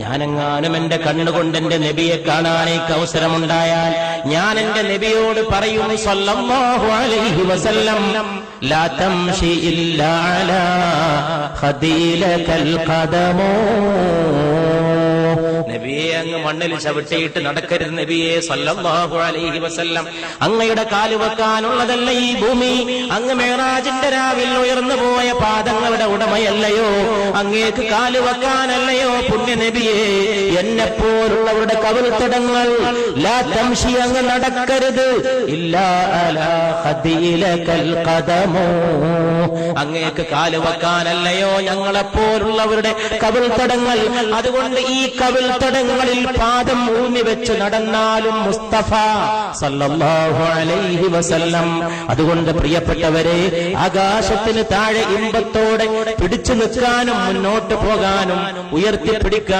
ഞാനെങ്ങാനും എന്റെ കണ്ണുകൊണ്ട് എന്റെ നബിയെ കാണാനേക്ക് അവസരമുണ്ടായാൽ ഞാൻ എന്റെ നബിയോട് പറയും സല്ലല്ലാഹു അലൈഹി വസല്ലം ലാ ഇല്ലാ അലാ ഖദമോ. മണ്ണിൽ ചവിട്ടിയിട്ട് നടക്കരുത് നബിയെ സല്ലല്ലാഹു അലൈഹി വസല്ലം. അങ്ങയുടെ കാൽ വെക്കാനുള്ളതല്ല ഈ ഭൂമി. അങ്ങ് മേറാജിന്റെ രാവിൽ ഉയർന്നു പോയ പാദങ്ങളുടെ ഉടമയല്ലയോ? അങ്ങേക്ക് കാൽ വെക്കാനല്ലയോ പുണ്യ നബിയെ എന്നെ പോലുള്ളവരുടെ തടങ്ങൾ ലാ അങ്ങ് നടക്കരുത്. ഇല്ലാ അങ്ങേക്ക് കാൽ വെക്കാനല്ലയോ ഞങ്ങളെപ്പോലുള്ളവരുടെ കവിൾത്തടങ്ങൾ അതുകൊണ്ട് ഈ കവിൾത്തടങ്ങളിൽ പാദം ഊന്നി വെച്ച് നടന്നാലും മുസ്തഫ സല്ലല്ലാഹു അലൈഹി വസല്ലം. അതുകൊണ്ട് പ്രിയപ്പെട്ടവരെ ആകാശത്തിന് താഴെ ഇമ്പത്തോടെ പിടിച്ചു നിൽക്കാനും മുന്നോട്ട് പോകാനും ഉയർത്തിപ്പിടിക്കാൻ